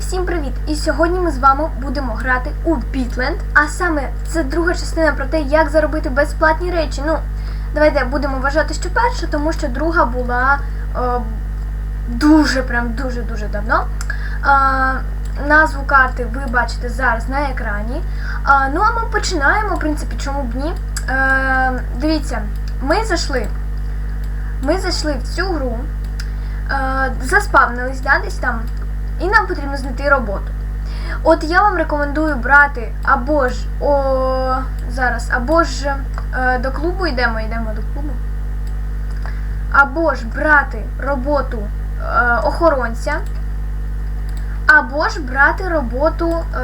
всім привіт! І сьогодні ми з вами будемо грати у Бітленд. А саме це друга частина про те, як заробити безплатні речі. Ну, давайте будемо вважати, що перша, тому що друга була е, дуже, прям дуже-дуже давно. Е, назву карти ви бачите зараз на екрані. Е, ну а ми починаємо, в принципі, чому б ні. Е, дивіться, ми зайшли. Ми зайшли в цю гру. Е, заспавнились, да, десь там, і нам потрібно знайти роботу. От я вам рекомендую брати або ж о, зараз, або ж е, до клубу йдемо, йдемо до клубу. Або ж брати роботу е, охоронця, або ж брати роботу е,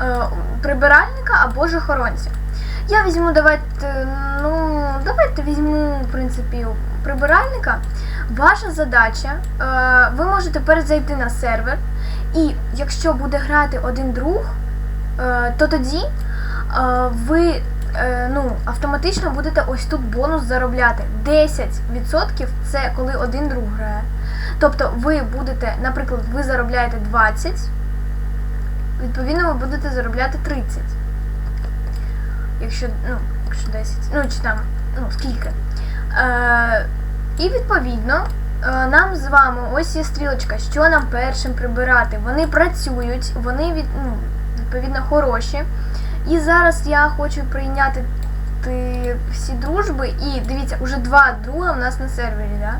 е, прибиральника або ж охоронця. Я візьму, давайте, ну, давайте візьму, в принципі, прибиральника. Ваша задача, е, ви можете перезайти на сервер, і якщо буде грати один друг, е, то тоді е, ви ну, автоматично будете ось тут бонус заробляти. 10% це коли один друг грає. Тобто ви будете, наприклад, ви заробляєте 20, відповідно, ви будете заробляти 30 якщо, ну, якщо 10, ну чи там, ну скільки. Е, і відповідно е, нам з вами ось є стрілочка, що нам першим прибирати. Вони працюють, вони від, ну, відповідно хороші. І зараз я хочу прийняти ти- всі дружби. І дивіться, уже два друга у нас на сервері. Да?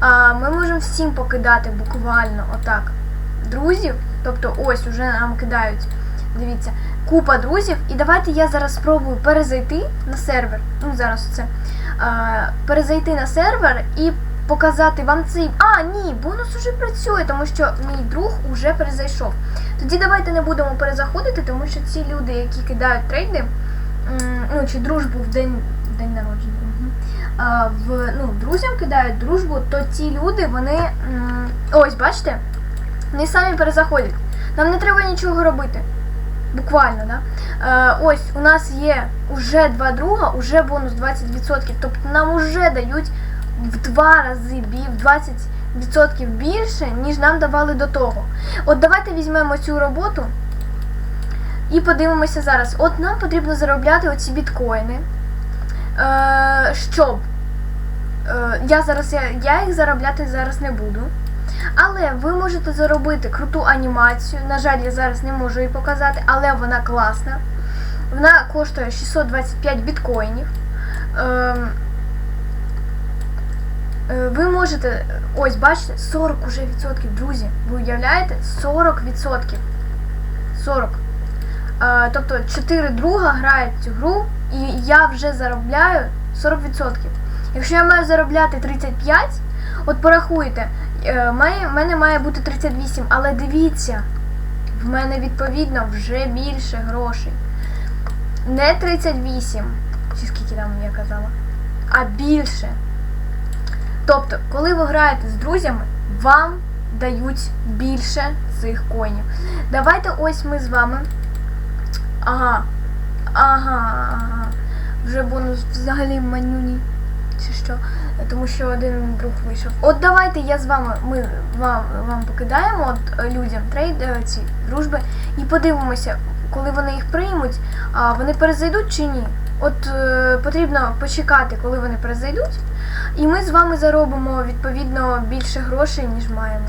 А, ми можемо всім покидати буквально отак друзів. Тобто ось уже нам кидають. Дивіться, купа друзів. І давайте я зараз спробую перезайти на сервер. Ну, зараз це. Перезайти на сервер і показати вам цей. А, ні, бонус уже працює, тому що мій друг уже перезайшов. Тоді давайте не будемо перезаходити, тому що ці люди, які кидають трейди, ну чи дружбу в день, день народження. в, ну, друзям кидають дружбу, то ті люди, вони. ось, бачите? Вони самі перезаходять. Нам не треба нічого робити. Буквально, да? Е, ось у нас є уже два друга, уже бонус 20%. Тобто нам уже дають в два рази в 20% більше, ніж нам давали до того. От давайте візьмемо цю роботу і подивимося зараз. От нам потрібно заробляти оці біткоїни. Е, щоб е, я зараз я, я їх заробляти зараз не буду. Але ви можете заробити круту анімацію. На жаль, я зараз не можу її показати, але вона класна. Вона коштує 625 біткоїнів. Ем, е, ви можете, ось бачите, 40 уже відсотків, друзі. Ви уявляєте? 40 відсотків. 40. Е, тобто 4 друга грають цю гру, і я вже заробляю 40%. Якщо я маю заробляти 35, от порахуйте, має, в мене має бути 38, але дивіться, в мене відповідно вже більше грошей. Не 38, чи скільки там я казала, а більше. Тобто, коли ви граєте з друзями, вам дають більше цих коїнів. Давайте ось ми з вами. Ага. Ага. Вже бонус взагалі манюні. Чи що? Тому що один друг вийшов. От давайте я з вами, ми вам, вам покидаємо от, е, людям трейд, е, ці дружби і подивимося, коли вони їх приймуть, а вони перезайдуть чи ні. От е, потрібно почекати, коли вони перезайдуть, і ми з вами заробимо відповідно більше грошей, ніж маємо.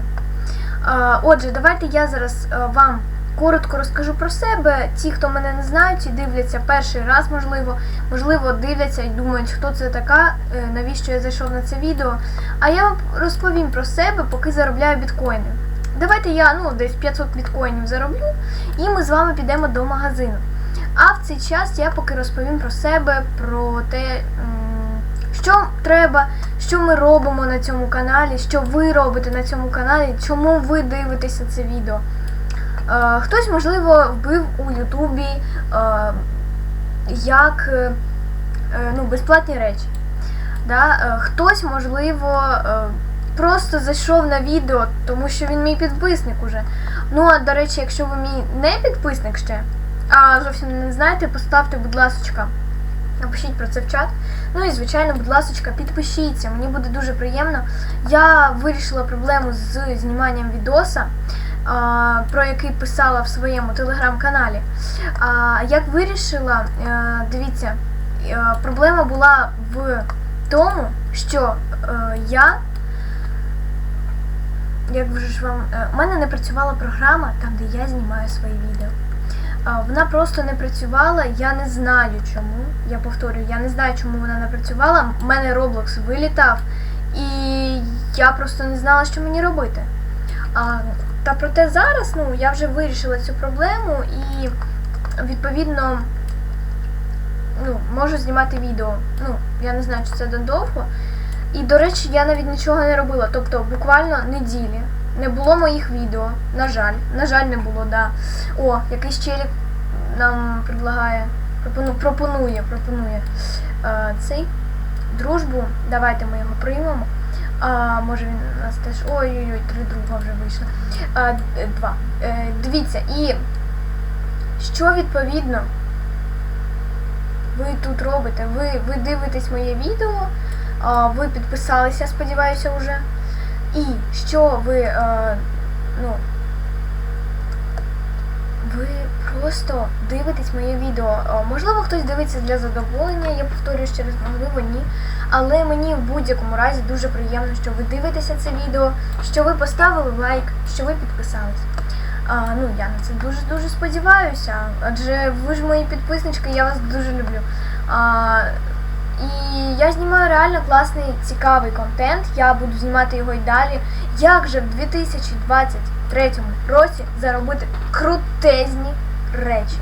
Е, Отже, давайте я зараз е, вам коротко розкажу про себе. Ті, хто мене не знають і дивляться перший раз, можливо, можливо, дивляться і думають, хто це така, е, навіщо я зайшов на це відео. А я вам розповім про себе, поки заробляю біткоїни. Давайте я ну, десь 500 біткоїнів зароблю, і ми з вами підемо до магазину. А в цей час я поки розповім про себе, про те, що треба, що ми робимо на цьому каналі, що ви робите на цьому каналі, чому ви дивитеся це відео. Е, хтось, можливо, вбив у Ютубі е, як е, ну, безплатні речі. Да? Хтось, можливо, просто зайшов на відео, тому що він мій підписник уже. Ну, а до речі, якщо ви мій не підписник ще, а зовсім не знаєте, поставте, будь ласка, Напишіть про це в чат. Ну і звичайно, будь ласка, підпишіться, мені буде дуже приємно. Я вирішила проблему з зніманням відоса, про який писала в своєму телеграм-каналі. Як вирішила, е, дивіться, е, проблема була в тому, що е, я. Як вже ж вам. У мене не працювала програма там, де я знімаю свої відео. Вона просто не працювала, я не знаю чому. Я повторюю, я не знаю, чому вона не працювала. У мене Roblox вилітав, і я просто не знала, що мені робити. Та проте зараз ну, я вже вирішила цю проблему і відповідно ну, можу знімати відео. Ну, я не знаю, чи це надовго. І, до речі, я навіть нічого не робила. Тобто буквально неділі. Не було моїх відео. На жаль. На жаль, не було, да. О, якийсь челік нам предлагає. Пропону, пропонує, пропонує е, цей дружбу. Давайте ми його приймемо. А, може він у нас теж. Ой-ой-ой, три друга вже вийшло. А, два. Е, дивіться, і що відповідно ви тут робите? Ви, ви дивитесь моє відео, а, ви підписалися, сподіваюся, вже. І що ви, е, ну, ви просто дивитесь моє відео. Можливо, хтось дивиться для задоволення, я повторюю ще раз, можливо, ні. Але мені в будь-якому разі дуже приємно, що ви дивитеся це відео, що ви поставили лайк, що ви підписались. А, ну, я на це дуже-дуже сподіваюся, адже ви ж мої підписнички, я вас дуже люблю. А, і я знімаю реально класний, цікавий контент. Я буду знімати його й далі. Як же в 2023 році заробити крутезні речі?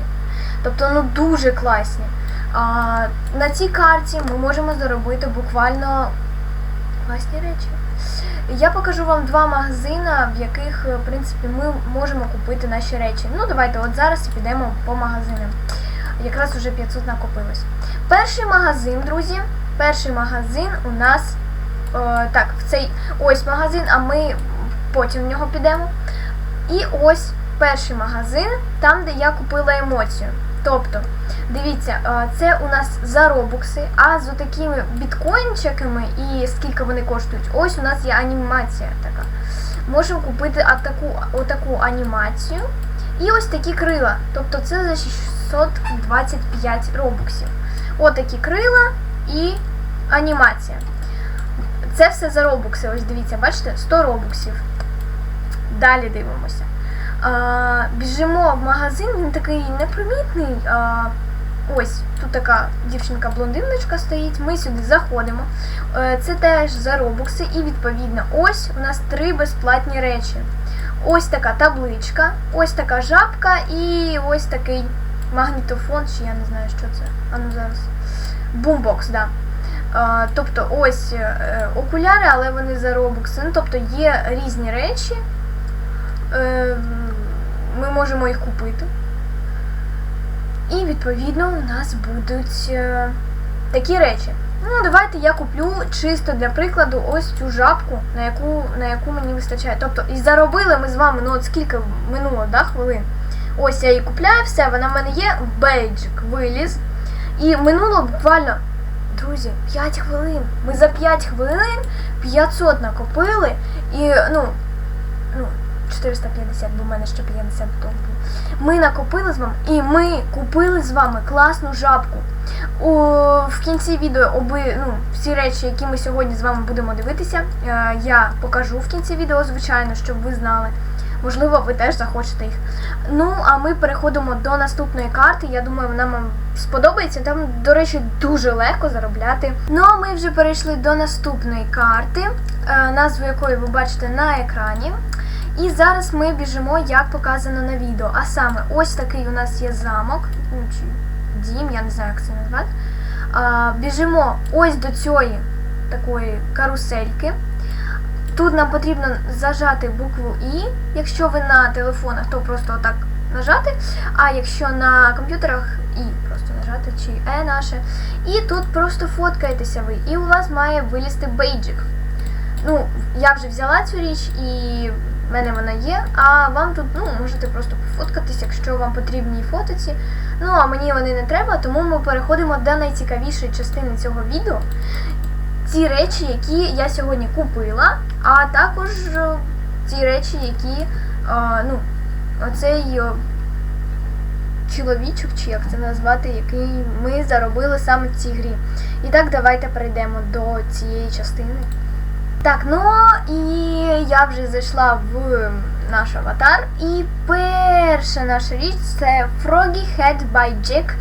Тобто, ну дуже класні. А, на цій карті ми можемо заробити буквально класні речі. Я покажу вам два магазини, в яких, в принципі, ми можемо купити наші речі. Ну, давайте от зараз підемо по магазинам. Якраз уже 500 накопилось. Перший магазин, друзі. Перший магазин у нас. Е, так, в цей ось магазин, а ми потім в нього підемо. І ось перший магазин, там, де я купила емоцію. Тобто, дивіться, е, це у нас за робукси, а з такими біткоінчиками і скільки вони коштують, ось у нас є анімація така. Можемо купити отаку, отаку анімацію. І ось такі крила. Тобто це за 625 робуксів. Отакі крила і анімація. Це все за робукси. Ось дивіться, бачите, 100 робуксів. Далі дивимося. А, біжимо в магазин, він такий непримітний. А, ось тут така дівчинка-блондиночка стоїть. Ми сюди заходимо. Е, Це теж за робукси, і відповідно, ось у нас три безплатні речі. Ось така табличка, ось така жабка і ось такий магнітофон, чи я не знаю, що це. А ну зараз. Бумбокс, да. Е, тобто ось е, окуляри, але вони за робукси. Ну, тобто є різні речі. Ми можемо їх купити. І відповідно у нас будуть е, такі речі. Ну, давайте я куплю чисто для прикладу ось цю жабку, на яку на яку мені вистачає. Тобто, і заробили ми з вами, ну от скільки минуло, да, хвилин. Ось я її купляю, все, вона в мене є, бейджик виліз. І минуло буквально, друзі, 5 хвилин. Ми за 5 хвилин 500 накопили і, ну, ну, 450, бо в мене ще 50 то був. Ми накопили з вами і ми купили з вами класну жабку. У, в кінці відео оби, ну, всі речі, які ми сьогодні з вами будемо дивитися, е, я покажу в кінці відео, звичайно, щоб ви знали. Можливо, ви теж захочете їх. Ну, а ми переходимо до наступної карти. Я думаю, вона вам сподобається. Там, до речі, дуже легко заробляти. Ну, а ми вже перейшли до наступної карти, е, назву якої ви бачите на екрані. І зараз ми біжимо, як показано на відео. А саме, ось такий у нас є замок, чи дім, я не знаю, як це назвати. А, біжимо ось до цієї такої карусельки. Тут нам потрібно зажати букву І. Якщо ви на телефонах, то просто отак нажати. А якщо на комп'ютерах І просто нажати, чи Е наше. І тут просто фоткаєтеся ви. І у вас має вилізти бейджик. Ну, я вже взяла цю річ і В мене вона є, а вам тут ну, можете просто пофоткатись, якщо вам потрібні фотоці. Ну, а мені вони не треба, тому ми переходимо до найцікавішої частини цього відео. Ті речі, які я сьогодні купила, а також е, ті речі, які е, ну, оцей е, чоловічок, чи як це назвати, який ми заробили саме в цій грі. І так, давайте перейдемо до цієї частини. Так, ну і я вже зайшла в наш аватар. І перша наша річ це Froggy Head by Jack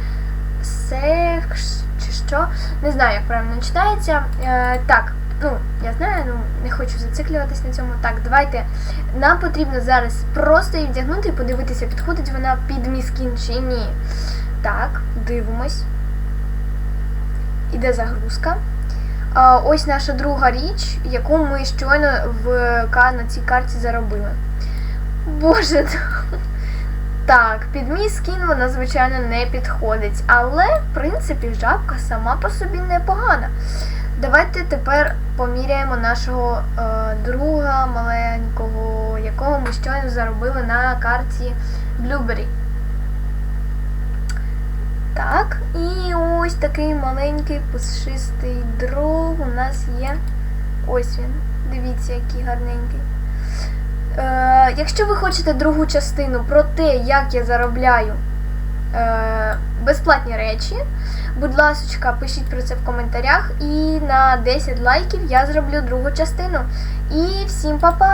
Sex, чи що. Не знаю, як правильно читається. Е, так, ну, я знаю, ну не хочу зациклюватись на цьому. Так, давайте. Нам потрібно зараз просто її вдягнути і подивитися, підходить вона під мій скін чи ні. Так, дивимось. Іде загрузка. Ось наша друга річ, яку ми щойно в на цій карті заробили. Боже. Так, під мій скін вона, звичайно, не підходить. Але, в принципі, жабка сама по собі непогана. Давайте тепер поміряємо нашого е, друга маленького, якого ми щойно заробили на карті Blueberry. Так, і ось такий маленький пушистий друг у нас є. Ось він. Дивіться, який гарненький. Е, якщо ви хочете другу частину про те, як я заробляю е, безплатні речі, будь ласка, пишіть про це в коментарях. І на 10 лайків я зроблю другу частину. І всім па-па!